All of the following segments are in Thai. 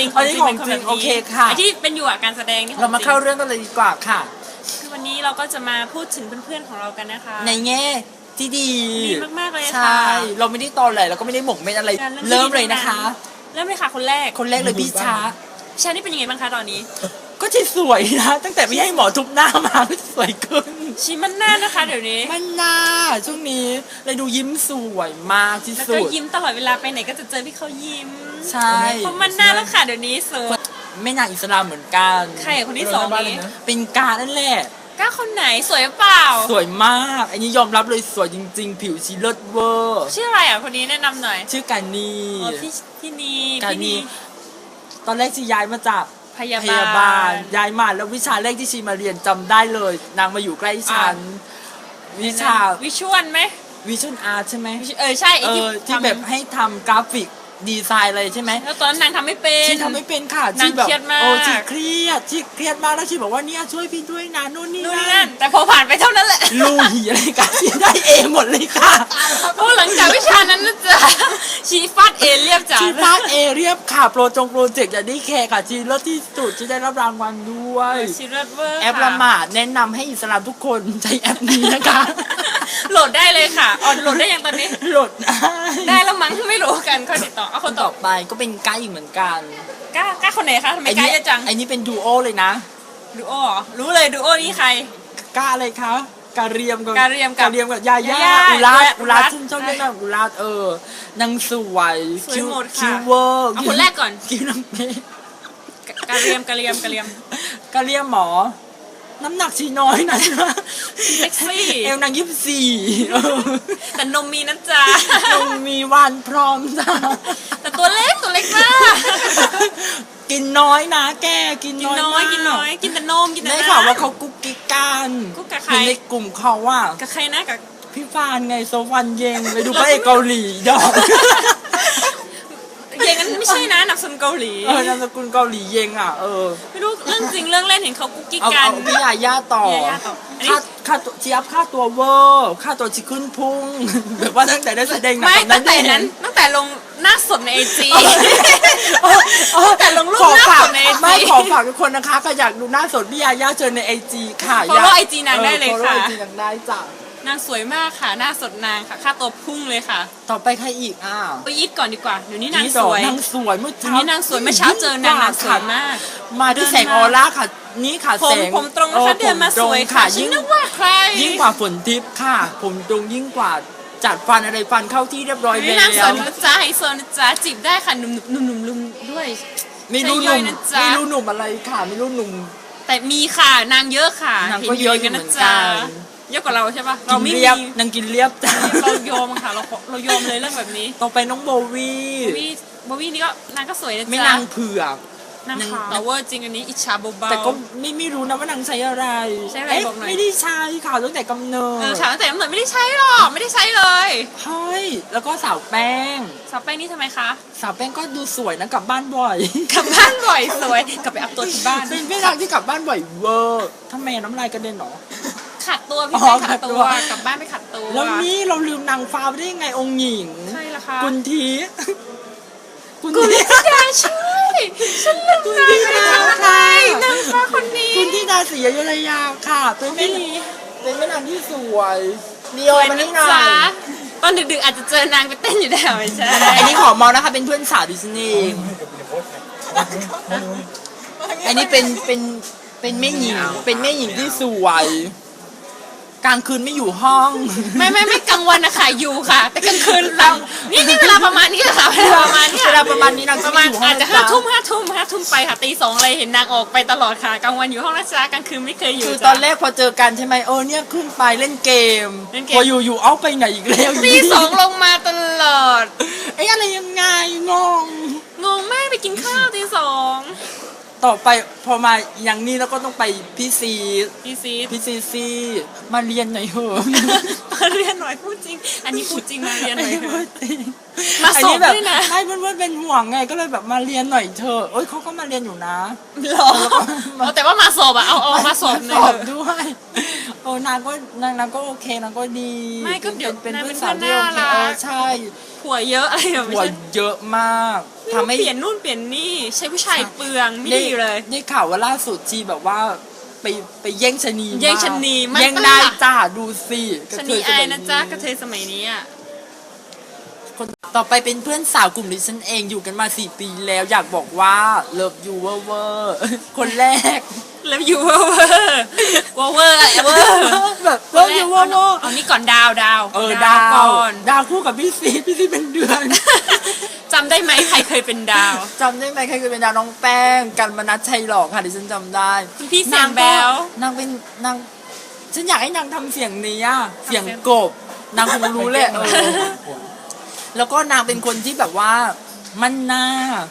ริงอันนี้เป็นคนแบบของจริงโอเคค่ะ ไอ้ที่เป็นอยู่อะการแสดงนี่ของเรามาจงเข้าเรื่องกันเลยดีกว่าค่ะ คือวันนี้เราก็จะมาพูดถึงเพื่อนๆของเรากันนะคะ ในแง่ที่ดีดีมากๆเลยค่ะ ใช่เราไม่ได้ตอแหลเราก็ไม่ได้หมกเม็ดอะไร การเริ่มที่เลยดีนะคะ เริ่มเลยค่ะคนแรกคนแรกเลยพี่ช้าพี่ชานี่เป็นยังไงบ้างคะตอนนี้ก็จะสวยนะตั้งแต่ไม่ให้หมอทุบหน้ามาก็สวยขึ้นชิมันแน่นะคะเดี๋ยวนี้ มันน่าช่วงนี้เลยดูยิ้มสวยมากที่แล้วสุก็ดยิ้มตลอดเวลาไปไหนก็จะเจอพี่เขายิ้ม ใช่เพราะมันน่าแล้วค่ะเดี๋ยวนี้สวยไม่นางอิสลามเหมือนกันใครอะคนที่สองนี้เป็นการนั่นแหละก้าวคนไหนสวยหรือเปล่า สวยมาก อันนี้ยอมรับเลยสวยจริง ๆ ผิวชีเลิศเวอร์ ชื่ออะไรอะคนนี้แนะนำหน่อย ชื่อการนีอ๋อพี่พี่นีการพี่นีนีตอนแรกชีย้ายมาจากพยาพบาลยาบาลย้ายมาแล้ววิชาแรกที่ชีมาเรียนจำได้เลย นางมาอยู่ใกล้ฉันวิชาวิชวลไหมวิชวลอาร์ตใช่ไหมวิชเออใช่ไอ้เอที่อที่ทำแบบให้ทำกราฟิก ดีไซน์อะไรใช่ไหมแล้วตอนนั้นนางทำไม่เป็น ชีทำไม่เป็นค่ะนางชีแบบเครียดมาก โอ้ชีเครียดชีเครียดมากแล้วชีบอกว่าเนี่ยช่วยพี่ด้วยนะนู่นนี่นู่นนี่นั่นั่นนแต่พอผ่านไปเท่านั้นแหละลูหีอะไรกันชีได้เองหมดเลยค่ะ เพราะหลังจากวิชานั้นนะจ๊ะชีฟาดเอเรียบจ้ะชีพาดเอเรียบค่ะโปรจงโปรเจกต์อย่าได้แคร์ค่ะชีเลิศที่สุดชีได้รับรางวัลด้วย ชีเลิศเวอร์แอปละหมาดแนะนำให้อิสลามทุกคนใช้แอปนี้นะคะ โหลดได้เลยค่ะออนโหลดได้ยังตอนนี้โหลดได้ได้แล้วมั้งไม่รู้กันค่อยติดต่อเอาคคนนต่ต่ออไปก็เป็นไกด์อีกเหมือนกันกล้ากล้าคนไหนคะทำไมไอ้กล้านี่เยอะจังไอ้นี่เป็นดูโอเลยนะดูโอเหรอรู้เลยดูโอนี่ใคร กล้าอะไรคะกาเรียมกับกาเรียมกับกาเรียมกับยาย่ายาย่าอุรัสอุอุรัรัสสฉันชอบเรียกนางอุรัสเออนางสวยสวยคิวหมดค่ะ คิวเวอร์เอาคนแรกก่อนคิวนางเป๊ะกาเรียมกาเรียมกาเรียมกาเรียมหมอ น้ำหนักชีน้อยนะเซ็กซี่ เอวนางยี่สิบสี่เออแต่นมมีนะจ๊ะต้องมีวันพร้อมจ้าแต่ตัวเล็กตัวเล็กมาก กินน้อยนะแกกินกินน้อยน้อยมากกินน้อย กินแต่นมกินแต่ได้น้ำข่าวว่าเขากุ๊กกิ๊กกันกุ๊กกับใครเห็นในกลุ่มเขาว่ากับใครนะกับพี่ฟานไงโซฟันเยงไปดูพระเอกเกาหลีดอกเยงนั้น ไม่ใช่นะนักสนเกาหลี เออนามสกุลเกาหลีเยงอะเออไม่รู้เรื่องจริงเรื่องเล่นเห็นเขากุ๊กกิ๊กเอากัน เอาพี่ยาย่าต่อพี่ยาย่าต่ออันนี้ ค่าค่าตัวเจี๊ยบค่าตัวเวอร์ค่าตัวชิขึ้นพุ่งแบบว่าตั้งแต่ได้แสดงหนังไม่กับตั้งแต่เดชนั้นตั้งแต่ลงหน้าสดในไอจี เออเออแต่ลงรูปขอหน้าฝากสดใน IG ไม่ขอฝากทุกคนนะคะก็อยากดูหน้าสดพี่ยาย่าเชิญในไอจีค่ะ Follow IG นางได้เลยค่ะไอจีนางได้จ้ะ นางสวยมากค่ะหน้าสดนางค่ะ ค่าตัวพุ่งเลยค่ะต่อไปใครอีกอ้าวไปอีทก่อนดีกว่าเดี๋ยวนี้นางนี่สดอกวย นางสวยเมื่อเดี๋ยวเช้านี้นางสวยเมื่อเช้าเจอนางนางสวยมากมาด้วยแสงออร่าค่ะ นี่ค่ะผมแสงผมตรงนะคะออเดินมาผมตสรงวยค่ะฉันยิ่งนึกว่าใคร ยิ่งกว่าฝนทิพย์ค่ะ ผมตรงยิ่งกว่าจัดฟันอะไรฟันเข้าที่เรียบร้อยนี่แล้นางสวยวนะจ๊ะไฮโซนะจ๊ะจีบได้ค่ะหนุ่มหนุ่มหนุ่มหนุ่มด้วยไม่รู้หใช่ย่นุ่อยมนะจ๊ะไม่รู้หนุ่มอะไรค่ะไม่รู้หนุ่มแต่มีค่ะนางเยอะค่ะนางก็เยอะอยู่ห็นเหมือนนะจ๊ะกัน เยอะกว่าเราใช่ปะเราไม่กินมีเรียบนางกินเรียบจ้ะเรายอมค่ะเราเรายอมเลยเรื่องแบบนี้ต่อไปน้องโบวี่บวี่บวี่นี่ก็นางก็สวยนะจ๊ะไม่นางเผือกนางนางขาวเวอร์จริงอันนี้อิจฉาเบาๆ แต่ก็ไม่ไม่รู้นะว่านางใช้อะไรใช้อะไรเะบอกหน่อย ไม่ได้ใช้ค่ะตั้งแต่กำเนิเออดฉากตั้งแต่กำเนิดไม่ได้ใช้หรอกไม่ได้ใช้เลยเฮ้ยแล้วก็สาวแป้ง สาวแป้งนี่ทำไมคะสาวแป้งก็ดูสวยนะกลับบ้านบ่อยกลับบ้านบ่อยสวยกลับไปอัพตัวที่บ้าน เป็นพี่รักที่กลับบ้านบ่อยเวอร์ทำไมน้ำลายกระเด็นหรอ ขัดตัวพี่อ๋อแป้งขัดตัขัดตัว วกลับบ้านไปขัดตัวแล้วนี่เราลืมนางฟ้าไปได้ยังไงองค์หญิง ใช่ละคะกุนทีกุนกุทีลธิดาใช่ฉันลืมกุนนางทีไปดาทำอะไรค่ะนางฟ้าคนนี้กุนทีดาศรีอยุธยาค่ะเป็นแม่ไม่มีเป็นแม่นางที่สวยเดีสยววยมานะนี่หน่อจ๊ะยตอนดึกๆอาจจะเจอนางไปเต้นอยู่แถวไม่ใช่อันนี้ขอเมานะคะเป็นเพื่อนสาวดิสนีย์อันนี้เป็นเป็นเป็นแม่หญิง เป็นแม่หญิงที่สวย กลางคืนไม่อยู่ห้อง ไม่ไม่ไม่กลางวันนะคะอยู่ค่ะ แต่กลางคืนเรานี่นี่เวลาประมาณนี้แหละค่ะเวลาประมาณนี้เวลาประมาณนี้นางปจะระไม่มาณอยู่ห้องอาจจะนห้าจ๊ทุ่มห้าทุ่มห้าทุ่มไปค่ะตีสองเลยเห็นนางออกไปตลอดค่ะกลางวันอยู่ห้องนะจ๊ะกลางคืนไม่เคยอยู่คือจ้ะตอนแรกพอเจอกันใช่ไหมเออเนี่ยขึ้นไปเล่นเกมเล่นเกม พออยู่อยู่เอาไปไหนอีกแล้วตีสองลงมาตลอด เอ้ยอะไรยังไงงง งงมากไปกินข้าวตีสอง ต่อไปพอมาอย่างนี้แล้วก็ต้องไปพี่ซีพี่ซีพี่ซีซีมาเรียนหน่อยเถอะมาเรียนหน่อยพูดจริง อันนี้พูดจริงมาเรียนหน่อยเถพูอะดจริงมาอันส่งนี้แบบด้วยนะให้เพื่อนๆเป็นห่วงไงก็เลยแบบมาเรียนหน่อยเถอะเอ้ยเขาก็มาเรียนอยู่นะหรอเอาแต่ว่ามาสอบอะเอาเอามาสอบหสน่ออยบเถอะ ด้วย โอ้นางก็นางนางก็โอเคนางก็ดีไม่ก็เดี๋ยวเป็นนางเพื่อนเป็นสาวที่โอเคเพื่อนน่ารักเออใช่ผัวเยอะอะไรแบบหัวไม่ใช่เยอะมากทำให้ เปลี่ยนนู่นเปลี่ยนนี่ใช้ผู้ชายเปลืองไม่ดีเลยได้ข่าวว่าล่าสุดจีแบบว่าไปไปแย่งชะนีแย่งชะนีมามันแย่งปะได้ล่ะจ้าดูสิกระชะเทนียสอายมันะจ๊ะกระเทยสมัยนี้อะคนต่อไปเป็นเพื่อนสาวกลุ่มดิฉันเองอยู่กันมาสี่ปีแล้วอยากบอกว่าเลิฟยูเวอร์เวอร์คนแรก แล้วอยู่เวอร์เวอร์เวอร์เวอร์อะไรเวอร์แบบเลิฟยูเวอร์เวอร์เอานี่ก่อนดาวดาวเออดาวก่อนดาวคู่กับพี่ซีพี่ซีเป็นเดือนจำได้ไหมใครเคยเป็นดาวจำได้ไหมใครเคยเป็นดาวน้องแป้งกันมนัทชัยหลอกค่ะดิฉันจำได้คุณพี่เสียงแบวนางเป็นนางฉันอยากให้นางทำเสียงนี้อะเสียงทำเสียงกบ นางคงรู้แหละเออแล้วก็นางเป็นคนที่แบบว่า มันหน้า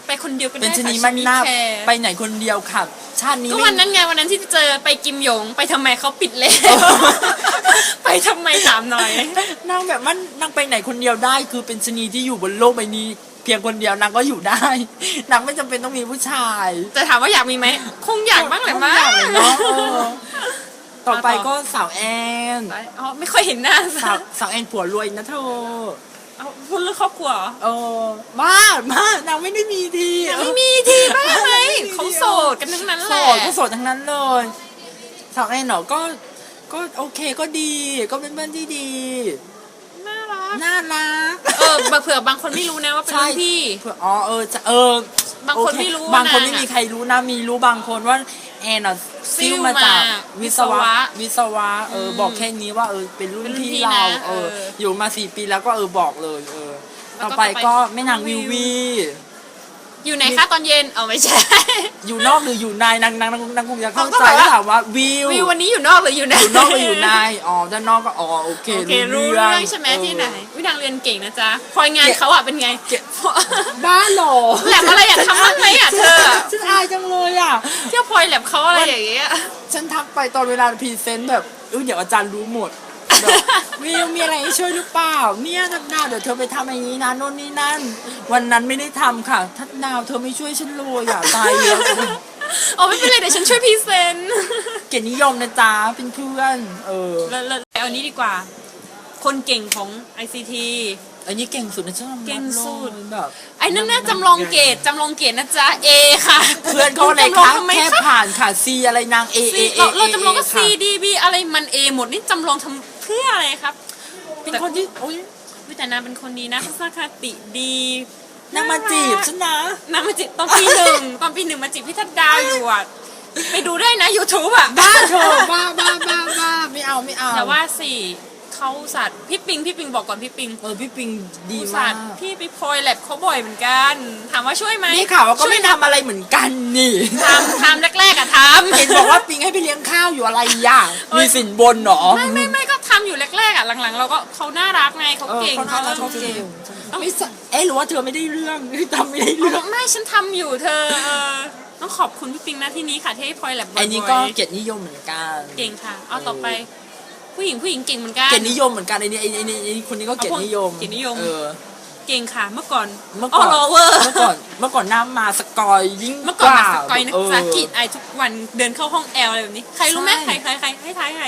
ไปคนเดียวก็เป็นได้ชะนีค่ะมันหน้า แคร์ไปไหนคนเดียวค่ะ ชาตินี้ก็ไม่วันนั้นไงวันนั้นที่เจอไปกิมหยง ไปทำไมเขาปิดแล้ว ไปทำไมถามหน่อย นางแบบมันนางไปไหนคนเดียวได้ คือเป็นชะนีที่อยู่บนโลกใบนี้ เพียงคนเดียวนางก็อยู่ได้ นางไม่จำเป็นต้องมีผู้ชายแต่ถามว่าอยากมีไหมคงอยากบ้างแหละมั้อยากเลยเนาะเออต่อไปก็สาวแอน อ๋อไม่ค่อยเห็นหน้าสาวสาวแอนผัวรวยนะเธอ เอาพูดเรื่องครอบครัวเหรอเออบ้าบ้านางไม่ได้มีทีไม่มีทีบ้างไหมเขาโสดกันทั้งนั้นแหโสละดก็โสดทั้งนั้นเลยสาวแอนเนาะก็ก็โอเคก็ดี ก็เป็นเพื่อนที่ดี น่ารักน่ารัก เออเผื่อบางคนไม่รู้นะว่าเป็นรุ่นพี่ เผื่ออ๋อเออจะเออบางคนโอเไม่รู้บางคนนางไม่มีอะใครรู้นะมีรู้บางคนว่า แอนอะซิ่ซิ่ววมาจากมาวิศวะ วิวิศศวะวะเอออมบอกแค่นี้ว่าเออเป็นรุ่นเป็นรุ่นพี่พี่เรานะเออเออ อยู่มาสี่ปีแล้วก็เออบอกเลย เออแล้วต่อก็ไปต่อไปก็แม่นางวิวิวววี อยู่ไหนคะตอนเย็นเอาไม่ใช่ อยู่นอกหรืออยู่ในนางนางนางนางคงจะเข้าต้องใจบอกว่าถามว่าวิววิววันนี้อยู่นอกหรืออยู่ในอยู่นอกหรืออยู่ในอ๋อด้านนอกก็อ๋อโอเคโอเครู้เรื่องใช่ไหมที่ไหนวินางเรียนเก่งนะจ๊ะคอยงานเขาอะเป็นไงบ้าเหรอแหลมอะไรอยากทำบ้างไหมอะเธอฉันอายจังเลยอะเที่ยวพลอยแหลมเขาอะไรอย่างเงี้ยฉันทักไปตอนเวลาพรีเซนต์แบบเออเดี๋ยวอาจารย์รู้หมดแบบ วิวมีอะไรให้ช่วยหรือเปล่า เนี่ยทัดดาวเดี๋ยวเธอไปทำอย่างนี้นะโน่นนี่นั่น วันนั้นไม่ได้ทำค่ะ ทัดดาวเธอไม่ช่วยฉันเลยอะตายแล้วอ๋อไม่เป็นไรเดี๋ยวฉันช่วยพรีเซนต์เกียรตินิยมนะจ๊ะเป็นเพื่อนเออแล้วแล้วเอาอันนี้ดีกว่า คนเก่งของ ICT อันนี้เก่งสุดในช่องเก่งสุด แบบไอ้นั่นน่าจำลองเกตจำลองเกตนะจ๊ะ A ค่ะเพื่อนเขาอะไรจำลองคะทำไมแค่คะผ่านค่ะซีอะไรนางเอเอ C เอเราเราจำลองก็ C ค่ะ D B อะไรมัน A หมดนี่จำลองทำ เพื่ออะไรครับ เป็นคนที่โอ้ยวิแต่นางเป็นคนดีนะทัศนคติดีนางมาจีบฉันนะนางมาจีบตอนปีหนึ่งตอนปีหนึ่งมาจีบพี่ทัดดาวอยู่อะไปดูได้นะ YouTube อะบ้าเธอบ้าบ้าบ้าบ้าไม่เอาไม่เอาแต่ว่าสิ เขาสัตว์พี่ปิงพี่ปิงบอกก่อนพี่ปิงเออพี่ปิงดีผู้มาสักตว์พี่ไปพลอยแลบเขาบ่อยเหมือนกัน ถามว่าช่วยไหมนี่ข่าวว่าก็ช่วไม่ยทำอะไรเหมือนกันนี่ ทำทำแรกๆอะทำ เห็นบอกว่าปิงให้ไปเลี้ยงข้าวอยู่อะไรอะเอ้ย มีสินบนเหรอไม่ไม่ไม่ก็ทำอยู่แรกๆอะหลังๆ เราก็เขาน่ารักไงเขาเออเก่งเขาน่ารักเขาเขาเก่งต้องไม่ใช่เอ๊ะหรือว่าเธอไม่ได้เรื่องทำไม่ได้เรื่องไม่ฉันทำอยู่เธอเออต้องขอบคุณพี่ปิงนะที่นี้ค่ะที่ให้พลอยแลบบ่อยๆอันนี้ก็เกียรตินิยมเหมือนกัน เก่งค่ะ เอาต่อไป ผู้หญิงผู้หญิงเก่งเหมือนกันเกียรตินิยมเหมือนกันไอ้นี่ไอ้นี่ไอ้นี่คนนี้ก็เกียรตินิยม เกียรตินิยม เออ เก่งค่ะ เมื่อก่อนเมื่อก่อนรอเวอร์ เมื่อก่อนเมื่อก่อนน้ำมาสกอยยิ่งเมื่อก่อนมาสกอยว่านักเศึกษากิจไอทุกวันเดินเข้าห้องแอลอะไรแบบนี้ ใครรู้ไหมใช่ใครใครใครให้ทายใคร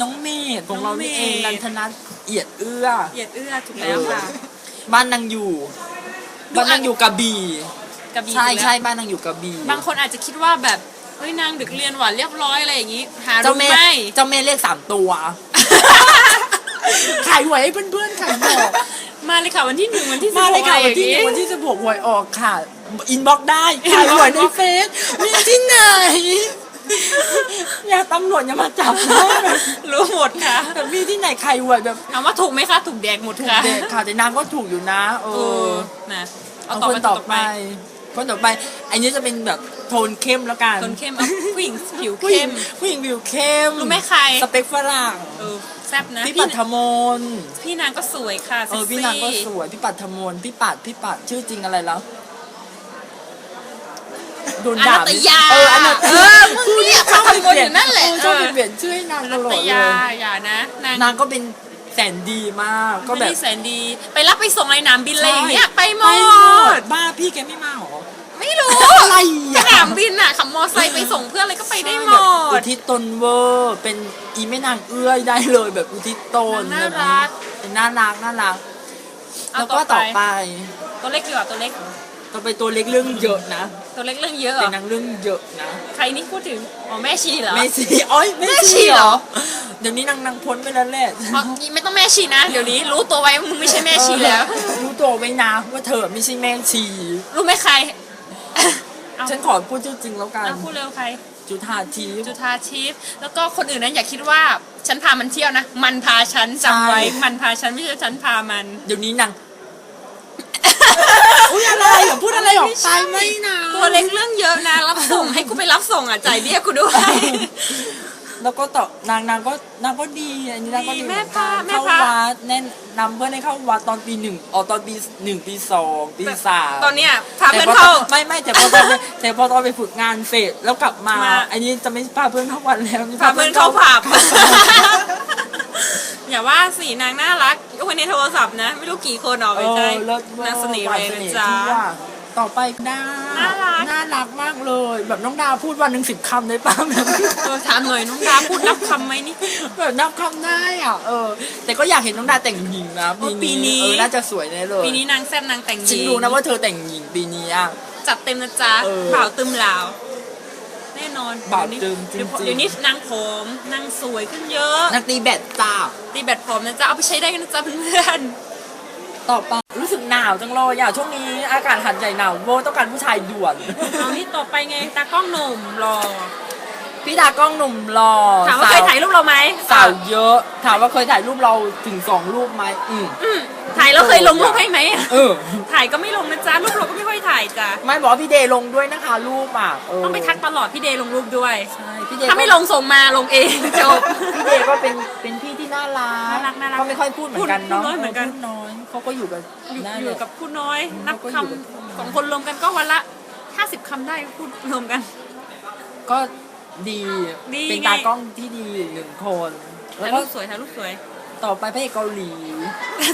น้องเมธของเรานี่เองน้นัองนเมธทนัทเอียดเอื้อ เหยียดเอื้อถูกแล้วค่ะ บ้านนางอยู่ ดูบ้านนางอยู่กระบี่ กระบี่ใช่ถูกแล้วใช่บ้านนางอยู่กระบี่ บางคนอาจจะคิดว่าแบบ เฮ้ยนางดึกเรียนหวานเรียบร้อยอะไรอย่างนี้ หาเจ้ารู้แม่ไหม เจ้าแม่เลขสามตัวขายหวยให้เพื่อนๆขายบอกมาเลยค่ะวันที่หนึ่งวันที่สิบมาเลยค่ะหกวันที่หนึ่งวันที่สิบหกหวยออกค่ะ อินบ็อกได้ขายหวยในเฟซมีที่ไหน อย่าตำรวจอย่ามาจับนะรู้หมดค่ะแต่มีที่ไหนขายหวยแบบถามว่าถูกไหมคะถูกแดกหมดค่ะเด็กค่ะแต่นางก็ถูกอยู่นะ เอเอออนะเอาเอาต่อคนไปต่ต่ออไป ไป คนต่อไปอันนี้จะเป็นแบบโทนเข้มแล้วกันคนเข้มเอาผู้หญิงผิวผู้หญิเข้งม ผู้หญิงผิวเข้มรู้ไหมใคร สเปคฝรั่งเออแซ่บนะพี่พี่ปัทมนพี่นางก็สวยค่ะเออพี่นางก็สวยพี่ปัทมนพี่ปัดพี่ปัดชื่อจริงอะไรแล้วโดนอด่านัตยาเอออนัตเออมึงเนี่ยชอบทำไปวนเปลี่อยนยู่นั่นแหละเออชอบไปเปลี่ยนชื่อให้นางอตนัลอตดเลยาอย่านะนาง นางก็เป็นแสนดีมากก็ก็แบแบบบ แสนดี ไปรับไปส่งในหนามบินอะไรอย่างเงี้ยไปหมไปหมดดบ้าพี่แกไม่มาหรอ ไม่รู้อะไรสอะนามบินอะขับมอไซค์ไปส่งเพื่อนอะไรก็ไปได้หมแบบอุดทิศตนเวอร์ เป็นอีแม่นางเอื้อยได้เลยแบบอุทิศตนน่ารักเป็นน่ารักน่ารัก เอาแล้วก็ต่ต่ออไป ไป ตัวเล็กดีกว่าตัวเล็ก ต่อไปตัวเล็กเรื่องเยอะนะตัวเล็กเรื่องเยอะเหรเป็อนนางเรื่องเยอะนะ ใครนี่พูดถึง อ๋อแม่ชีเหรอแม่ชีอ้อยแม่แม่ชีชีเหรอเดี๋ยวนี้นางนางพ้นไปแล้วแหละอ๋อไม่ต้องแม่ชีนะ เดี๋ยวนี้รู้ตัวไว้มึงไม่ใช่แม่ชีแล้ว เออรู้ตัวไว้นะว่าเธอไม่ใช่แม่ชี รู้ไหมใครเอา ฉันขอพูดชื่อจริงแล้วกัน เอาพูดเร็วใคร จุธาทิพย์ จุธาทิพย์แล้วก็คนอื่นนั้นอย่าคิดว่าฉันพามันเที่ยวนะ มันพาฉันจำไว้ ใช่ มันพาฉันไม่ใช่ฉันพามัน เดี๋ยวนี้นาง อุ้ยอะไรอย่าพูดอะไรออกไปไม่นะ ตัวเล็กเรื่องเยอะนะ รับส่งให้กูไปรับส่งอะจ่ายเบี้ยกูด้วย แล้วก็ต่อนางนางก็นางก็ดีอันนี้นางก็ดีดีเหแม่มือนกันพระแม่เข้าพระ วัดแน่นนำเพื่อนให้เข้าวัดตอนปีหนึ่งอ๋อตอนปีหนึ่งปีสองปีสาม ตอนเนี้ยพาแต่เพื่อนพอตเข้าอนไม่ไม่แต่พอตอนไปแต่พอตอนไปฝึกงานเสร็จแล้วกลับมา มา อันนี้จะไม่พาเพื่อนเข้าวัดแล้วพาเพื่อนเข้าผับ อย่าว่าสีนางน่ารักยกเว้นในโทรศัพท์นะ ไม่รู้กี่คนออกเอไปใช่อเลิศวอร์นางเสน่ห์หวาเลยเสนะน่ห์จ๊ะ ที่ว่า ต่อไปดาน่ารัก น่ารักมากเลย แบบน้องดาวพูดวันหนึ่งสิบคำได้ป่ะแบบเออถามหน่อยน้องดาพูดนับคำไหมนี่แบบนับคำได้อะเออ แต่ก็อยากเห็นน้องดาแต่งหญิงนะโอ้ปีนี้เออน่าจะสวยแน่เลยปีนี้นางแซ่บนางแต่งหฉัญินงรู้นะว่าเธอแต่งหญิงปีนี้อะจัดเต็มนะจ๊ะเออบ่าวตึมเหลาวแน่นอนบ่าวเดี๋ยตึวมนี้จริงๆเดี๋ยวนี้นางผอมนางสวยขึ้นเยอะนักตีแบดจ้าตีแบตผอมนะจ๊ะเอาไปใช้ได้กันนะจ๊ะเพื่อน ต่อไปรู้สึกหนาวจังเลยอะช่วงนี้อากาศหันใหญ่หนาวโบต้องการผู้ชายด่วน เอานี่ต่อไปไงตากล้องหนุ่มรอ พี่ตากล้องหนุ่มรอถามว่าเคยถ่ายรูปเราไหมสาวเยอะ ถามว่าเคยถ่ายรูปเราถึงสองรูปไหมอืมอืมถ่ายแล้วเคยลงรูปให้ไหมเออถ่ายก็ไม่ลงนะจ๊ะรูปเราก็ไม่ค่อยถ่ายจ้ะไม่บอกว่าพี่เดย์ลงด้วยนะคะรูปอะเต้องไปทักตลอดพี่เดย์ลงรูปด้วยใช่พี่เดย์ถ้าไม่ลงส่งมาลงเองจบพี่เดย์ก็เป็นเป็นพี่ที่น่ารักน่ารักน่ารักก็ไม่ค่อยพูดเหมือนกันเนาะพูดน้อยเหมือนกันพูดน้อยเขาก็อยู่กันอยู่ได้อเลยู่ยกับผู้น้อยนับเขาก็คอยู่กับำสองคนรวมกันก็วันละ50คำได้พูดรวมกัน ก็ ดีดีเป็นไงตากล้องที่ดีหนึ่งคน แล้ถ่าวยก็รูปสวยถ่ายรูปสวยต่อไปพระเอกเกาหลี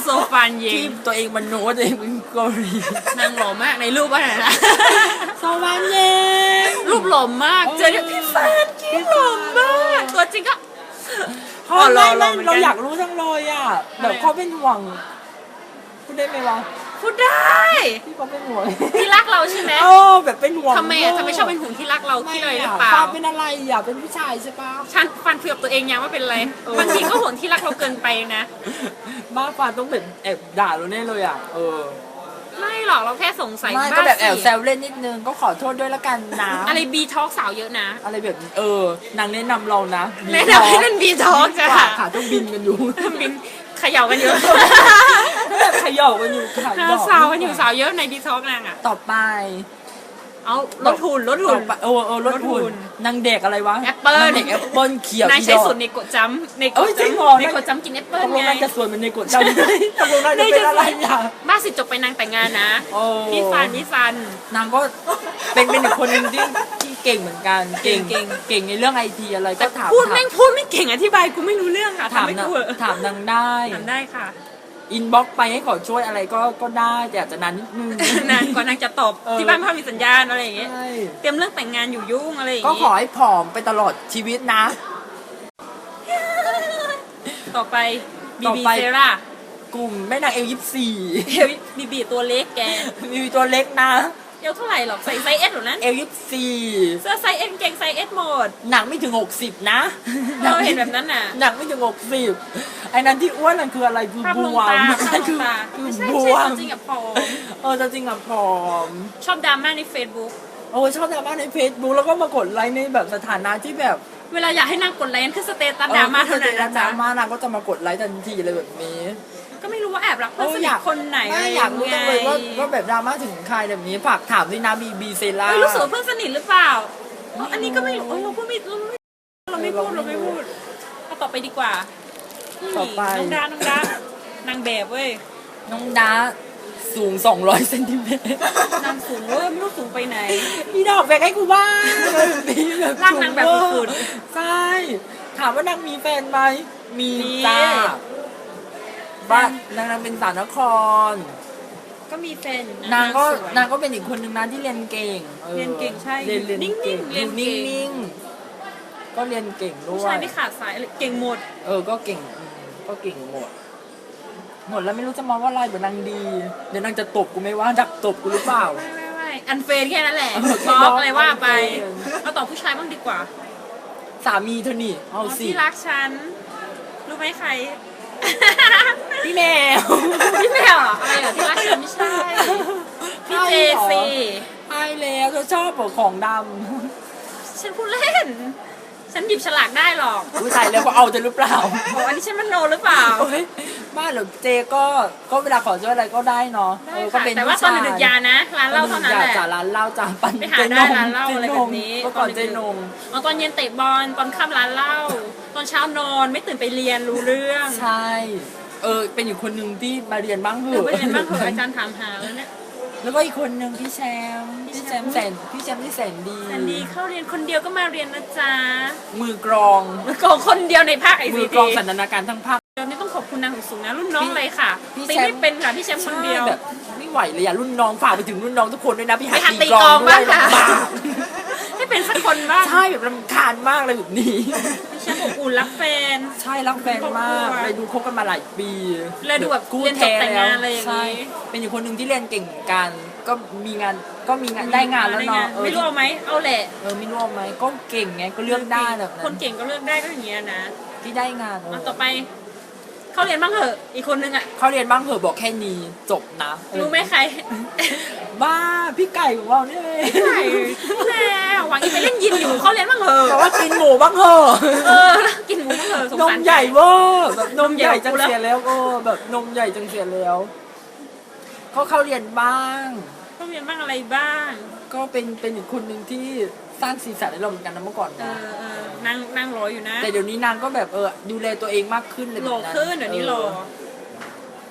โซฟานเย็ที่นตัวเองมันโน้ตตัวเองเป็นเกาหลีนางหล่อมากในรูปอะไรนะ สวรรค์เย็น รูปหล่อมากเจอเนี่ยพี่ฟานกี้หล่อมากตัวจริงก็เขาอ๋อรอไม่รอไม่เหมือนกัน เราอยากรู้จังเลยอะ แบบเขาเป็นห่วงพูดได้ไหมวะ พูดได้ที่เขาเป็นห่วงที่รักเราใช่ไหมโอ้แบบเป็นห่วงทำไมอะทำไมชอบเป็นหุ่นที่รักเราไม่ที่เลยหรืออะเปล่าฟ้าเป็นอะไรอะเป็นผู้ชายใช่ปะฉันฟันเผือกตัวเองยังว่าเป็นอะไรเออบางทีก็ห่วงที่รักเราเกินไปนะบ้าฟ้าต้องแบบแอบด่าเราแน่เลยอะเออ ไม่หรอกเราแค่สงสัยไม่บ้าก็แบบแอบสิแซวเล่นนิดนึงก็ขอโทษด้วยละกันนะ อะไรบีทอกสาวเยอะนะ อะไรแบบนี้เออนางแนะนำเรานะแนะนำให้เล่นบีทอกจ้ะขาขาต้องบินกันอยู่บินเขย่ากันเยอะแบบเขย่ากันอยู่ขาดอกสาวกันอยู่สาวเยอะในบีทอกนางอะต่อไป เอาลดหุ่นลดต่หุ่อนไปเออเออรถรถหุ่หุ่นนนางเด็กอะไรวะแอปเปิ้ลนางเด็กแอปเปิ้ลเขียวนายใช้อีดอกสูตรในกดจัมในกเอ้ดยจริจังมเหรอในกดจัมกินแอปตเปิ้ลกลงไงนางจะสวยเหมันในกดจำได้ตกลงนางจะเป็นอะไรอะบ้าสิจบไปนางแต่งงานนะโอ้พี่ฟันพี่ฟัน นางก็เป็นเป็นอีกคนหนึ่งที่ที่เก่งเหมือนกัน เก่งเก่งเก่งในเรื่องไอทีอะไรแต่ก็ถามพูดถามแม่งพูดไม่เก่งอธิบายกูไม่รู้เรื่องค่ะถามทำให้นะกูเหอะถามนางได้ทำได้ค่ะ อินบ็อกไปให้ขอช่วยอะไรก็ก็ได้แต่อาจจะนานนิดนึง นานกว่านางจะตอบเออ ที่บ้านพ่อมีสัญญาณอะไรอย่างเงี้ยใช่เตรียมเรื่องแต่งงานอยู่ยุ่งอะไรอย่างก็งี้ขอให้ผอมไปตลอดชีวิตนะ ต่อไปบีต่อบีไป เซร่ากลุ่มแม่นางเอลยิบสี่เอวบีบีตัวเล็กแก มีตัวเล็กนะ เอวเท่าไหร่หรอกใส่ไซส์เอสหรอนั้นเอลยิบสี่เสื้อไซส์เอสเกงไซส์เอสหมด หนักไม่ถึงหกสิบนะเราเห็นแบบนั้นน่ะ หนักไม่ถึงหกสิบไอ้นั้นที่อ้วนนั่นคืออะไรคือภาพบลวงวมตาภาพใช่ลวคืงอตาคือไม่ใช่บไม่วใช่มจริงๆกับผอม เออจริงอะผอม ชอบดราม่าในเฟซบุ๊กโอ้ชอบดราม่าในเฟซบุ๊กแล้วก็มากดไลค์ในแบบสถานะที่แบบเวลาอยากให้นางกดไลค์ขึ้นสเตตัสดราม่าเท่านั้นนะดจ๊ะ ราม่านางก็จะมากดไลค์ทันทีเลยแบบนี้ ก็ไม่รู้ว่าแอบรักเพื่อนสอนิยาทกคนไหนไม่อะไรอยากรู้จังเลยว่าไงว่าแบบดราม่าถึงใครแบบนี้ฝากถามด้วยนะบีบีเซล่าเฮ้ยรู้สึกว่าเพื่อนสนิทหรือเปล่าเอ้าอันนี้ก็ไม่รู้เอ้ยเราพูดไม่เราไม่เราไม่พูดเราไม่พูดเอาต่อไปดีกว่าต่อไป น้องดาน้องดานางแบบเว้ยน้องดาสูง 200เซนติเมตรนางสูงเว้ยไม่รู้สูงไปไหน พี่ดอกแบกให้กูบ้างแบบนี้แบบร่างนางแบบสูฝุ่นใช่ถามว่านางมีแฟนไหมมีมี จ้า บ้านนางนางเป็นสาวนคร ก็มีแฟนอยู่ะนางก็สวย นางก็เป็นอีกคนหนึ่งนะที่เรียนเก่งออเรียนเก่งใช่เรียนเรียนนิ่งๆเก่งเรียนนิ่เก่งงนิ่งๆก็เรียนเก่งด้ผู้วชายยไม่ขาดสายเลยเก่งหมด เออ ก็เก่งอืมก็เก่งหมด หมดแล้วไม่รู้จะมองว่าอะไรเดี๋ยวนางดี เดี๋ยวนางจะตบกูไหม่ว่าดักตบกูหรือเปล่า ไม่ไม่ไม่อันเฟรนแค่นั้นแหละเออล็อกอะไรว่าไป unfriend เอาต่อผู้ชายบ้างดีกว่าสามีเธอนี่ เอาอ๋อสิที่รักฉัน รู้ไหมใคร พี่แมว พี่แมวเหรออะไรเหรอที่รักฉันไม่ใช่ พี่เจใช่เหรอซีใช่แล้วเธอชอบบอกของดฉันพูดเล่น ฉันหยิบฉลากได้หรอกำกูใส่แล้วก็เอาจะหรือเปล่าโอ้อันนี้ฉันมันโนหรือเปล่า โอ้ยบ้านเหรอเจก็ก็เวลาขอช่วยอะไรก็ได้เนาะได้เออก็ค่ะเป็นแต่ว่าตอนดึกๆอยานะร้านเหล้าเท่านั้นแหละจากร้านเหล้าจากปันไปหาได้ร้านเหล้าอะไรแบบนี้เมื่อก่อนเจนงเอาตอนเย็นเตะบอลตอนค่ำร้านเหล้าตอนเช้านอนไม่ตื่นไปเรียนรู้เรื่อง ใช่ เออเป็นอยู่คนหนึ่งที่มาเรียนบ้างเหเอออะไปเรียนบ้างเถอะอาจารย์ถามหาแล้วเนี่ย แล้วก็อีกคนหนึ่งพี่แชมป์พี่แชมป์แสนพี่แชมป์ที่แสนดีอันนี้เข้าเรียนคนเดียวก็มาเรียนนะจ๊ะมือกรองแล้วก็คนเดียวในภาคไอมืซีอกรทีองสันทนาการทั้งภาค เดี๋ยวนี้ต้องขอบคุณนางของสูงนะรุ่นน้องพี่เลยค่ะพี่ตีแชมป์ ไม่เป็นค่ะพี่แชมป์คนเดียวใช่แบบไม่ไหวเลยอะรุ่นน้องฝากไปถึงรุ่นน้องทุกคนด้วยนะพี่ไปหัดหัดตีตีกกลลอองงด้วบ้ายงค่ะ ลำบากให้ เป็นสักคนบ้างใช่แบบรำคาญมากเลยแบบนี้พี่แชมป์อบอุ่นรักแฟน ใช่รักแฟนมากครอบครัวเลยดูคบกันมาหลายปีเลยดูแบบกู้เรียนจบแต่งงานอะไรอย่างนี้ ใช่เป็นอยู่คนหนึ่งที่เรียนเก่งกัน ก็มีงานก็มีงานได้งานแล้วเนาะเออไม่รู้เอาไหมเอาแหละเออไม่รู้เอาไหมก็เก่งไงก็เลือกได้แบบคนนั้นเก่งก็เลือกได้ก็อย่างเงี้ยนะที่ได้งานเออ เอาต่อไป เขาเรียนบ้างเหอะ อีกคนนึงอะ เขาเรียนบ้างเถอะบอกแค่นี้จบนะเออรู้ไหมใครบ้าพี่ไก่ของเราเนี่ยใช่แน่หวังอีไปเล่นยิมอยู่เขาเรียนบ้างเหอะบอกว่ากินหมูบ้างเถอะเออ กินหมูบ้างเหอะสงนมสารใหญ่เวอร์แบบนมใหญ่นมใหญ่จังกูแล้วเสียแล้วก็แบบนมใหญ่จังเสียแล้วเขาเข้าเรียนบ้าง เขาเรียนบ้างอะไรบ้าง ก็เป็นเป็นอีกคนหนึ่งที่ สร้างสีสันให้เราเหมือนกันนะเมื่อก่อนเอนะอเออนั่งนั่งรออยู่นะแต่เดี๋ยวนี้นางก็แบบเออดูแลตัวเองมากขึ้นเลยหล่อแบบขึ้นเดี๋ยวนี้หล่อ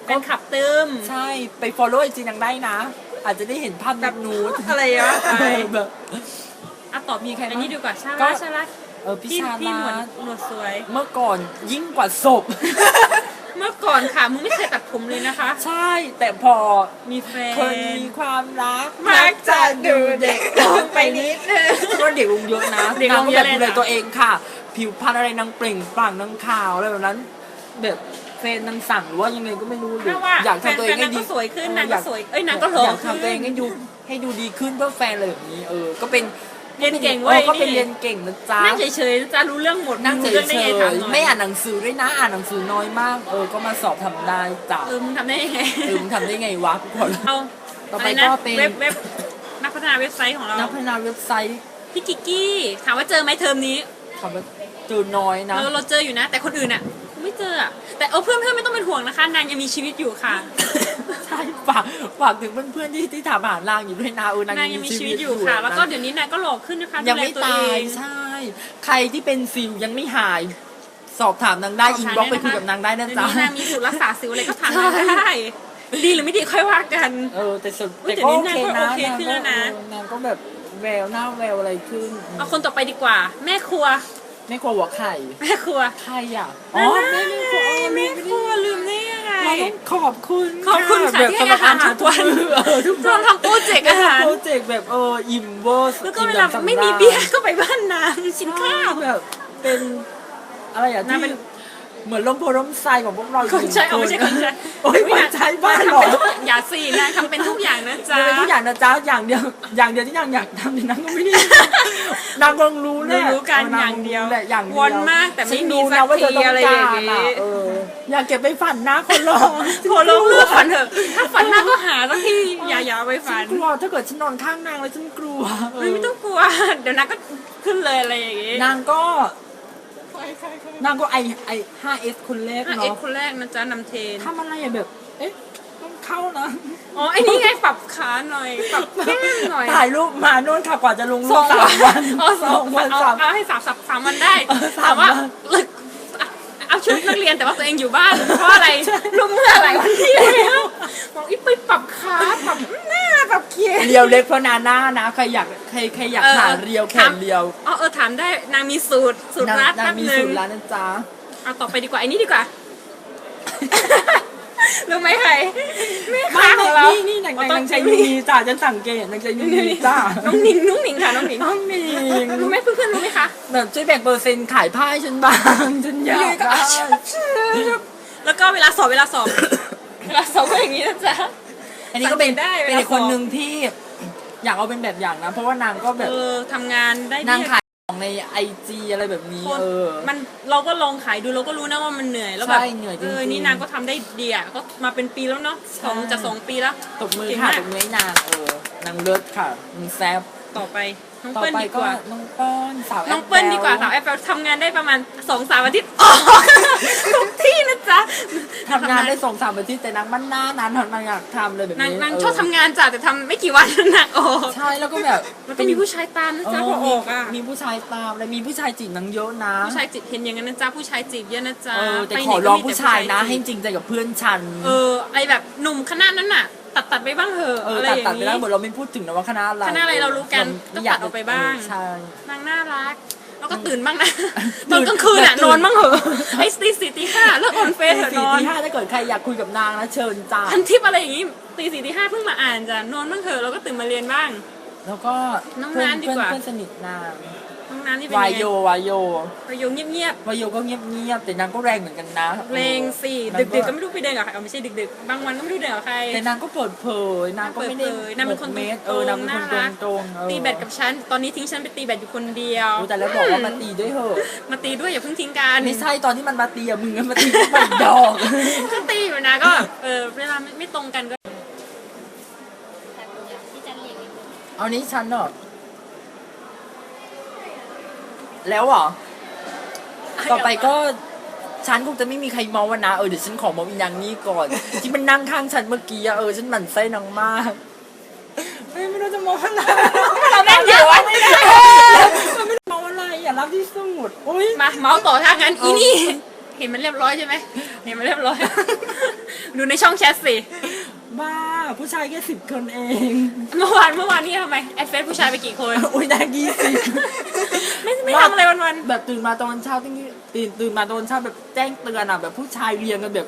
แฟนขับตึมใช่ไป follow ไอจีนางได้นะ อาจจะได้เห็นภาพแบบนูดอะไรวะไปแบบ อะตอบมีใครบ้างอันนี้ดีกว่าชาก็ ลาชาลาเออพี่พี่ชาพี่หนวดลาหนวดสวย เมื่อก่อนยิ่งกว่าศพ เมื่อก่อนค่ะมึงไม่เคยตัดผมเลยนะคะ ใช่แต่พอมีแฟนคนมีความรักมักจะดูเด็กลงไปนิดนึงก็เด็กลงเยอะนะเด็กลงเยอะนางก็แบบดูแลเลยนะตัวเองค่ะ ผิวพรรณอะไรนางเปล่งปลั่งนางขาวอะไรแบบนั้น แบบแฟนนางสั่งหรือว่ายังไงก็ไม่รู้หรือถ้าว่าอยากทำตัวเองให้แฟนนางดีก็สวยขึ้นเออนางก็อยากสวยเอ้ยนางก็หล่ออยากขึ้นทำตัวเองให้ดูให้ดูดีขึ้นเพื่อแฟนอะไรแบบนี้เออ ก็เป็น เรียนเก่งเอเว้ยอก็เป็นนี่เรียนเก่งนะจ๊ะนั่งเฉยๆจะรู้เรื่องหมดนั่งเฉรู้เรื่องได้ไงยถามหน่อยๆไม่อ่านหนังสือด้วยนะอ่านหนังสือน้อยมาก เออก็มาสอบทำได้จ้ะเออมึงทำได้ยังไงเออมึงทำได้ไงวะทุกคนเอาต่อไปะรนะก็เป็นเว็บเว็บนักพัฒนาเว็บไซต์ของเรานักพัฒนาเว็บไซต์พี่กิกกี้ถามว่าเจอไหมเทอมนี้ทำว่าเจอน้อยนะเราเราเจออยู่นะ แต่คนอื่นอะ ไม่เจออะแต่เออเพื่อนเพื่อนๆไม่ต้องเป็นห่วงนะคะ นางยังมีชีวิตอยู่ค่ะ ใช่ฝากฝากถึงเพื่อนๆที่ที่ถามหานางอยู่ด้วยนะเออนางนางยังมีชีวิตอยู่ค่ะ แล้วก็เดี๋ยวนี้นางก็หล่อขึ้นนะคะยังไม่ดูแลวตายเองใช่ ใครที่เป็นซิลยังไม่หาย สอบถามนางได้อินบ็อกไปคุยกับนางได้นะเดี๋ยวจ๊ะ นี้นางมีสูตรรักษาสิวอะไรก็ถามนางได้ดีหรือไม่ดีค่อยว่ากัน เออแต่สุดอุ๊ยแต่ก็โอเดี๋เคยวนี้นะนางก็โอเคขึ้นแล้วนะเออนางก็แบบแววหน้าแววอะไรขึ้น เอาคนต่อไปดีกว่า แม่ครัว ไม่กลัวหัวไข่ แม่ครัวใครอะ อ๋อแม่ไม่กลัวอ๋อแม่ไม่ครัวลืมได้ยังไง เราต้องขอบคุณขอบคุณค่ะแบบที่ให้อาหารทุกวัน เออทุกตวัอนนทำโปรเจกต์อาหาร โปรเจกต์แบบเอออิ่มเวอร์แล้วก็เวลาไม่มีเบียร์ก็ไปบ้านนางกินข้าว แบบเป็นอะไรอะน่าที่เป็น เหมือนลมโพลมไซของพวกเราคนใช้เอาไม่ใช่คนใช้โอ้ยคนใช้บ้านเหรอทำเป็นทุกอย่าสี่นะทำเป็นทุกอย่างนะจ๊ะเป็นทุกอย่างนะจ๊ะอย่างเดียวอย่างเดียวที่นางอยากทำเนี่ยนางก็ไม่ได้นางคงรู้แหละรู้กันนอย่างเดียวแหละอย่างเดียววนมากแต่ไม่ฉันมีรู้สันะกว่าเธอทีต้องอะไรอย่างการงี้อะเอออยากเก็บไปฝันนะคนรอโทรลงเลือกฝันเถอะถ้าฝันหน้าก็หาสักทีอย่าอย่าเอาไปฉัฝันนกลัวถ้าเกิดฉันนอนข้างนางแล้วฉันกลัวเเฮ้ยไม่ต้องกลัว เดี๋ยวนางก็ขึ้นเลยอะไรอย่างงี้นางก็ นางก็ไอไอ 5S คนแรกอะเอ็กเนาะซ์คนแรกนะจ๊ะนำเทรนทำอะไรอะแบบ เอ๊ะต้องเข้านะอ๋อไอ้นี่ไงปรับขาหน่อยปรับแก้มหน่อยถ่ายรูปมาโน่นค่ะกว่าจะลงรูปสามวันอ๋อสองวันเอาสาม เอาให้สามสัปสามวันได้เออสามแต่ว่าวันเลิกเอา ชุดนักเรียนแต่ว่าตัวเองอยู่บ้านเพราะอะไรรูปเมื่อหลายวันที่แล้วบอกอีไปปรับขาปรับหน้าปรับเคียเรียวเล็กเพราะนาหน้านะใครอยากใครใครอยากขาเรียวแขนเรียวอ๋อเออถามได้นางมีสูตรสูตรรัดนางมีสูตรแล้วนะจ๊ะเอาต่อไปดีกว่าไอ้นี่ดีกว่า รู้ไหมใครแม่ไม่ค้าของเรา นี่นี่นางอ๋อต้นางองใจยูนีจ้าฉันสังเกตนางใจยูนีจ้าน้องหนิงน้องหนิงค่ะน้องหนิงน้องหนิงรู้ไหมเพื่อนๆรู้ไหมคะแบบช่วยแบ่งเปอร์เซ็นต์ขายผ้าให้ฉันบ้างฉันอยากก็ได้แล้วก็เวลาสอบเวลาสอบเวลาสอบก็อย่างนี้นะจ๊ะอันนี้ก็เป็นสังเกตได้เวลาเป็นอีกคนสอบหนึ่งที่อยากเอาเป็นแบบอย่างนะ เพราะว่านางก็แบบเออทำงานได้ดีนางขายของ ในไอจีอะไรแบบนี้คนเออ มันเราก็ลองขายดูเราก็รู้นะว่ามันเหนื่อยแล้วแบบใช่เหนื่อยจริงๆ เออนี่นางก็ทำได้ดีอะก็มาเป็นปีแล้วเนาะสองใช่จะสองปีแล้วตบมือเก่งค่ะมากตบมือให้นางเออนางเลิศค่ะนางแซบต่อไป น้องต่อเปิ้ลไปดีกก็ว่า น้องเปิ้ลสาวน้องเปิ้ลแบดีกว่าแบสาวแอปเปิลทำงานได้ประมาณสองสามอาทิตย์ออกทุกที่นะจ๊ะทำงานได้สองสามอาทิตย์แต่นางมันหน้านานนางอยากทำเลยแบบนางนี้นางเชอบทำงานจ้ะแต่ทำไม่กี่วันนางออกใช่แล้วก็แบบแล้วก็มีผู้ชายตามนะจ๊ะพอออกอะมีผู้ชายตามและมีผู้ชายจีบนางเยอะนะผู้ชายจีบเห็นอย่างนั้นนะจ๊ะผู้ชายจีบเยอะนะจ๊ะเออแต่ไปขไหนอก็ร้องมีแต่ผู้ชายนะจีบให้จริงใจกับเพื่อนฉัน เอออะไรแบบหนุ่มคณะนั้นน่ะ ตัดตัดไปบ้างเถอะเอออะไรตัดอย่าตัดงไปนี้แล้วหมดเราไม่พูดถึงนะว่าคณะอะไรคณะอะไรเรารู้กันเไม่ก็ตัดออกไปบ้างเออใช่ นางน่ารัก แล้วก็ตื่นบ้างนะตตื่อนนกลางคืนอะตื่น นอนบ้างเหอะไอ้ตีสี่ตีห้าเลิกออนเฟซเถอะตีนอน ตีห้าถ้าเกิดใครอยากคุยกับนางนะเชิญจ้า พันทิปอะไรอย่างงี้ตีสี่ตีห้าเพิ่งมาอ่านจ้ะนอนบ้างเถอะแล้วก็ตื่นมาเรียนบ้าง แล้วก็น้องเพื่อนน้ำดีเพื่อนกว่า เพื่อนสนิทนาง น้องน้ำนี่เป็นวายยังไงโยวายโยประโยคเงียบวายโยก็เงียบเงียบๆแต่นางก็แรงเหมือนกันนะๆเพลงสี่นางดึกๆก็ไม่รู้ไปเดินกับใครเอาไม่ใช่ดึกๆ บางวันก็ไม่รู้เดินกับใคร แต่นางก็เปิดเผยนางก็ไม่ได้เปิดเผยนางเป็นคนเมตรตเอรงๆอนางเป็นคนตรน่ารังก ตรงๆเออตีแบดกับฉัน ตอนนี้ทิ้งฉันไปตีแบดอยู่คนเดียว โอ้แต่แล้วบอกว่ามาตีด้วยเหอะมาตีด้วยอย่าเพิ่งทิ้งกันไม่ใช่ตอนที่มันมาตีอะมึงอะมาตีก็ไม่ดอก ก็ตีอยู่นะก็ เออเวลาไม่ไม่ตรงกันก็เอานี้ฉันเหรอ แล้วเหรอ ต่อไปก็ฉันคงจะไม่มีใครเมาวันนะเออเดี๋ยวฉันขอเมาอีนางนี้ก่อน ที่มันนั่งข้างฉันเมื่อกี้อะเออฉันหมั่นไส้นางมากไม่ไม่รู้จะเมาวันไหนเราแม่งเยอะวะไม่ได้ไม่รู้เมาอะไรอย่ารับที่สุดโอ้ยมาเมาส์ต่อทางกันอีนี่ เห็นมันเรียบร้อยใช่ไหมเห็นมันเรียบร้อย ดูในช่องแชทสิ บ้าผู้ชายแค่สิบคนเอง เมื่อวานเมื่อวานนี่ทำไมแอดเฟซผู้ชายไปกี่คน อุ้ยนางยี่สิบไม่ไม่ทำอะไรวันแบบตื่นมาตอนเช้าตื่นตื่นตื่นมาตอนเช้าแบบแจ้งเตือนอะแบบผู้ชายเรียงกันแบบ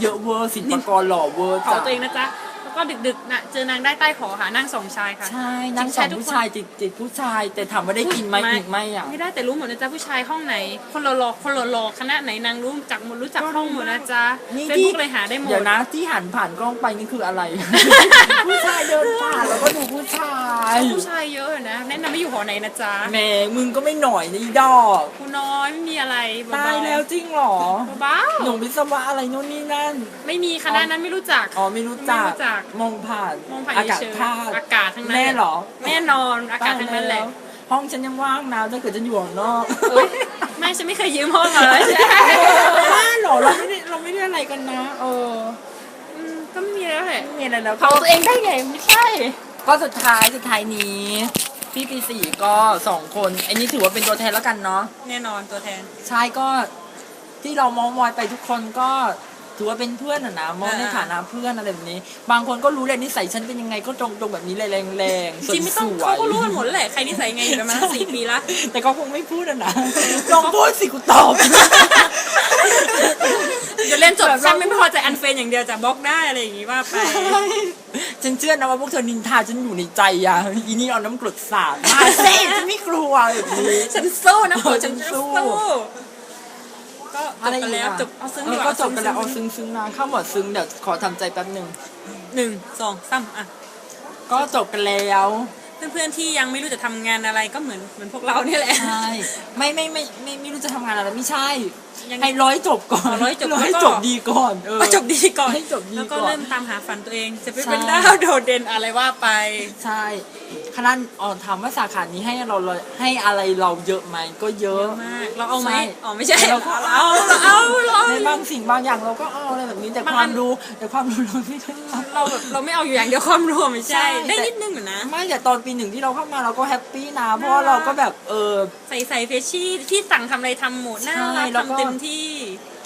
เยอะเวอร์สินปกรหล่อเวอร์ๆเผาตัวเองนะจ๊ะแล้ว ก็ดึกๆนะเจอนางได้ใต้ขอหานั่งสองชายค่ะ ใช่นั่งสองผู้ชายติดติดผู้ชาย แต่ถามว่าได้กินไหมอีกไหมอะไม่ได้แต่รู้หมดนะจ๊ะผู้ชายห้องไหน คนหล่อๆคนหล่อๆคณะไหนนางรู้จักหมดรู้จักห้องหมดนะจ๊ะนี่เฟซที่บุ๊กเลยหาได้หมดเดี๋ยวนะที่หันผ่านกล้องไปนี่คืออะไร ผู้ชายเดินผ่านแล้วก็ดูผู้ชายผู้ชายเยอะนะแนะนำไม่อยู่หอไหนนะจ๊ะแหมมึงก็ไม่หน่อยนะอีดอกครูน้อยไม่มีอะไรเบๆตายแล้วจริงเหรอเบาหนุ่มวิศวะอะไรโน่นนี่นั่นๆไม่มีคณะนั้นไม่รู้จักอ๋อไม่รู้จักไม่รู้จักมองผ่านมองผ่านอากาศเฉยๆธาตุอากาศทั้งนั้นแน่เหรอแน่นอนอากาศทั้งนั้นแหละ ตายวห้องฉันยังว่างนะถ้าเกิดฉันอยู่ข้างนอกเอ้ยไม่ฉันไม่เคยยืมห้องมาเลยบ้าเหรอเราไม่ได้เราไม่ได้อะไรกันนะเอออืมก็ไม่มีแล้วแหละไม่มีอะไรแล้วเผาตัวเองได้ไงไม่ใช่ ก็สุดท้ายสุดท้ายนี้พี่ปีสี่ก็สองคนอันนี้ถือว่าเป็นตัวแทนแล้วกันเนาะ แน่นอนตัวแทน ใช่ก็ที่เรามองมอยไปทุกคนก็ ถือว่าเป็นเพื่อนอะนะมองในอ่าฐานะเพื่อนอะไรแบบนี้ บางคนก็รู้เลยนิสัยฉันเป็นยังไงก็ตรงตรงๆแบบนี้เลยแรงๆสจริงไม่ต้องวเขายก็รู้กันหมดแล้วแหละใครนิสัยไงอยู่กันมาตั้งสี่ปีละๆแต่เขาคงไม่พูดอะนะลองพูดสิกูตอบเดี๋ยวเล่นจบแบบฉันไม่พอใจอันเฟนอย่างเดียวจะบล็อกได้อะไรอย่างงี้ว่าไปฉันเชื่อนะว่าพวกเธอนินทาฉันอยู่ในใจอะอีนี่เอาน้ำกรดสาดมาสิฉันไม่กลัวแบบนี้ฉันสู้นะโหเออฉันฉันสู้สู้ ก็จอะไรบกันอีกแล้วอะจบเอาซึ้งเอดีอกว่าก็จบกันแล้วเอาซึ้งซึ้งๆนะข้ามหมดซึ้งเดี๋ยวขอทำใจแป๊บหนึ่งหนึ่งสองสามอะก็จบกันแล้วเพื่อนๆที่ยังไม่รู้จะทำงานอะไรก็เหมือนเหมือนพวกเราเนี่ยแหละใช่ไม่ไม่ไม่ไม่ไม่รู้จะทำงานอะไรไม่ใช่ ยังให้ร้อยจบก่อนอ๋อร้อยจบร้อยแล้วก็จบดีก่อนเออ ก็จบดีก่อนให้จบดีแล้วก็ก่อนเริ่มตามหาฝันตัวเอง จะไปใช่เป็นดาวโดดเด่นอะไรว่าไป ใช่คณะอ๋อถามว่าสาขานี้ให้เราเลยให้อะไรเราเยอะไหมก็เยเยอะ อะมาก เราเอาไหมใช่อ๋อไม่ใช่เราก็เอาเราเอาเราในเอาบางสิ่งบางอย่างเราก็เอาอะไรแบบนี้แต่บางควาอัมนรู้แต่ความรู้เราไม่ได้รับเราแบบเราไม่เอาอยู่อย่างเดียวความรวมไม่ใช่ ใช่ ได้แต่นิดนึงอยู่นะ ไม่แต่ตอนปีหนึ่งที่เราเข้ามาเราก็แฮปปี้นะ เพราะว่าเราก็แบบเออ ใส่ใส่เฟชชี่ที่สั่งทำอะไรทำหมดน่าใช่รักแล้วก็ ทำเต็มที่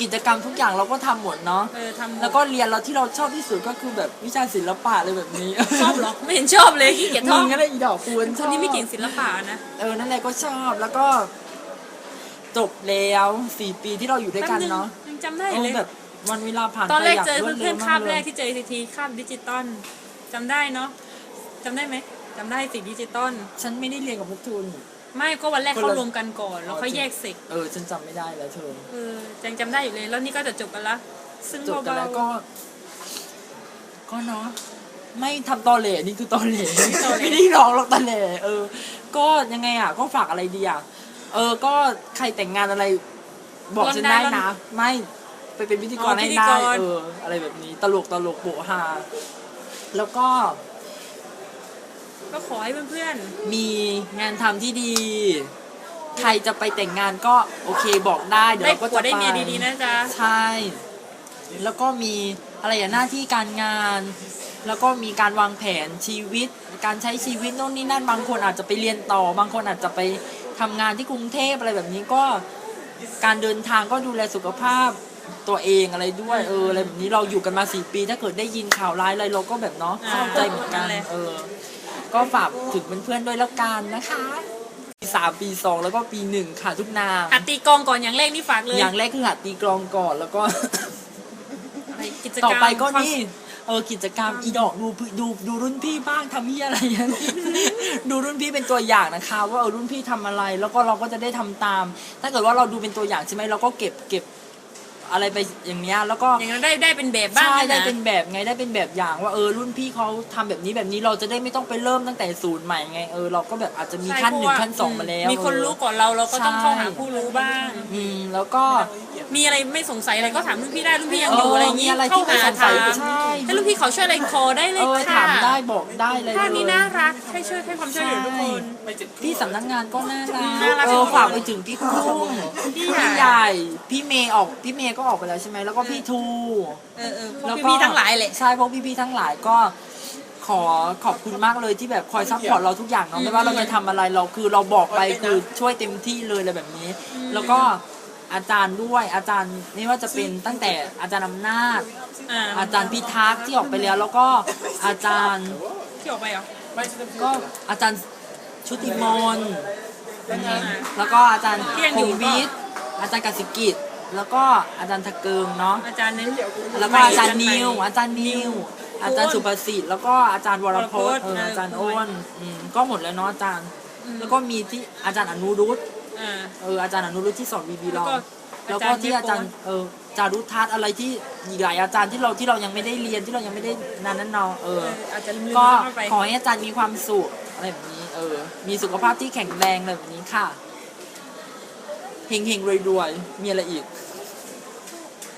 กิจกรรมทุกอย่างเราก็ทำหมดเนาะเออทำหมดแล้วก็เรียนเราที่เราชอบที่สุดก็คือแบบวิชาศิลปะอะไรแบบนี้ชอบเหรอไม่เห็นชอบเลยขี้เกียจท่มึองงก็เลยอีดอกปูนคนที่ไม่เก่งศิลปะนะเออนั่นแหละก็ชอบแล้วก็จบแล้วสี่ปีที่เราอยู่ด้วยกันเนาะแป๊บงยังจำได้เอเลอยแบบวันเวลาผ่านตอนแรกไปเจออย่างวดเพื่อนๆมคาบแรกเลยที่เจอทีทีคาบดิจิตอลจำได้เนาะจำได้ไหมจำได้สิดิจิตอลฉันไม่ได้เรียนกับพวกทุน ไม่ก็วันแรกคนเขาละรวมกันก่อน แล้วอ๋อเขาจริงแยกเสกเออฉันจำไม่ได้แล้วเธอเออยังจำได้อยู่เลยแล้วนี่ก็จะจบกันละซึ่งจบกันเบาแล้วก็ ก็เนาะไม่ทำตอเหล่นี่คือตอเหล่ไม่ได้ร้องหรอกตอเหล่เออ ก็ยังไงอะ ก็ฝากอะไรดีอะเออ ก็ใครแต่งงานอะไร บอกฉันได้นะ ไม่ไปเป็นพิธีกรให้ได้เอออะไรแบบนี้ ตลกตลกโปะฮาแล้วก็ๆ ก็ขอให้เพื่อนมีงานทำที่ดี ใครจะไปแต่งงานก็โอเคบอกได้ๆ เดี๋ยวได้เราก็ผัวจะได้ไปเมียดีๆนะจ๊ะ ใช่ แล้วก็มีอะไรอย่างหน้าที่การงาน แล้วก็มีการวางแผนชีวิต การใช้ชีวิตโน่นนี่นั่น บางคนอาจจะไปเรียนต่อ บางคนอาจจะไปทำงานที่กรุงเทพอะไรแบบนี้ก็ การเดินทางก็ดูแลสุขภาพตัวเองอะไรด้วย เอออะไรแบบนี้เราอยู่กันมาสี่ปี ถ้าเกิดได้ยินข่าวร้ายอะไรเราก็แบบเนาะอ่าเข้าใจเหมือนกันนั่นแหละ เออ ก็ฝากถึงเพื่อนๆด้วยแล้วกันนะคะปีสามปีสองแล้วก็ปีหนึ่งค่ะทุกนางหัดตีกลองก่อนอย่างแรกนี่ฝากเลยอย่างแรกคือหัดตีกลองก่อนแล้วก็อะไรกิจกรรมต่อไปก็ความนี่เออกิจกรรมอีดอกดูดูดูรุ่นพี่บ้างทำเหียอะไรอย่างนี้ดูรุ่นพี่เป็นตัวอย่างนะคะ ว่าเออรุ่นพี่ทำอะไร แล้วก็เราก็จะได้ทำตาม ถ้าเกิดว่าเราดูเป็นตัวอย่างใช่ไหมเราก็เก็บเก็บ อะไรไปอย่างเนี้ยแล้วก็อย่างนั้นได้ได้เป็นแบบบ้างใช่นะได้เป็นแบบไงได้เป็นแบบอย่างว่าเออรุ่นพี่เขาทำแบบนี้แบบนี้เราจะได้ไม่ต้องไปเริ่มตั้งแต่ศูนย์ใหม่ไงเออเราก็แบบอาจจะมีใช่ขั้นหนึ่งเพราะว่าขั้นสองมาแล้วมีคนเออรู้ก่อนเราเราก็ต้องเข้าหาใช่ผู้รู้บ้าง อืมแล้วก็ มีอะไรไม่สงสัยอะไรก็ถามรุ่นพี่ได้รุ่นพี่ยังอยู่เอออะไรอย่างมีนี้อะไรเข้าที่ไม่หาสงสัถายมใช่ให้รุ่นพี่เขาช่วยอะไรคอได้เลเอยอค่ะถามได้บอกได้เลยท่านี้เลยน่ารักให้ช่วยให้ความช่วยเหลือทุกคน พี่สำนักงานก็น่ารักน่ารักเออฝากไปถึงพี่กุ้งพี่พี่ใหใหญ่ญ่ พี่เมย์ออกพี่เมย์ก็ออกไปแล้วใช่ไหมแล้วก็พี่ทูเออเออพวกแล้วก็พี่ๆทั้งหลายแหละ ใช่พวกพี่ๆทั้งหลายก็ขอขอบคุณมากเลยที่แบบคอยซัพพอร์ตเราทุกอย่างเนาะอืมไม่ว่าเราจะทำอะไรเราคือเราบอกไปคือช่วยเต็มที่เลยอะไรแบบนี้ แล้วก็อาจารย์ด้วยอาจารย์ไม่ว่าจะเป็นตั้งแต่อาจารย์อำนาจอ่าอาจารย์พิทักษ์ที่ออกไปแล้ว แล้วก็อาจารย์ที่ออกไปเหรอก็อาจารย์ชุติมนต์แล้วก็อาจารย์ที่ยังอยู่คงวิทย์อาจารย์กสิกิจ แล้วก็อาจารย์ทะเกิงเนาะอาจารย์นั้นแล้วก็อาจารย์นิวอาจารย์นิวอาจารย์สุภสิทธิ์แล้วก็อาจารย์วรพจน์เอออาจารย์อ้นอืมก็หมดแล้วเนาะอาจารย์ แล้วก็มีที่อาจารย์อนุรุตอ่า เอออาจารย์อนุรุตที่สอนวีบีแล้เราวก็แล้วก็ที่อาจารย์เออจารุทัศน์อะไรที่อีกหลายอาจารย์ที่เราที่เรายังไม่ได้เรียนที่เรายังไม่ได้นานนั้นเนาะเอเออออาจจะลืมก็เข้าไป ขอให้อาจารย์มีความสุขอะไรแบบนี้ เออ มีสุขภาพที่แข็งแรงอะไรแบบนี้ค่ะ เฮงเฮงรวยรวยๆมีอะไรอีก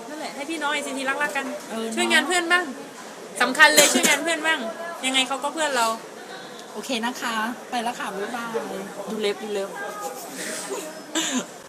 นั่นแหละให้พี่น้องไอซีทีรักรักๆกัน เออช่วยงานเพื่อนบ้างสำคัญเลยช่วยงานเพื่อนบ้าง ยังไงเขาก็เพื่อนเรา โอเคนะคะ ไปแล้วค่ะ บ๊ายบาย ดูเล็บดูเล็บ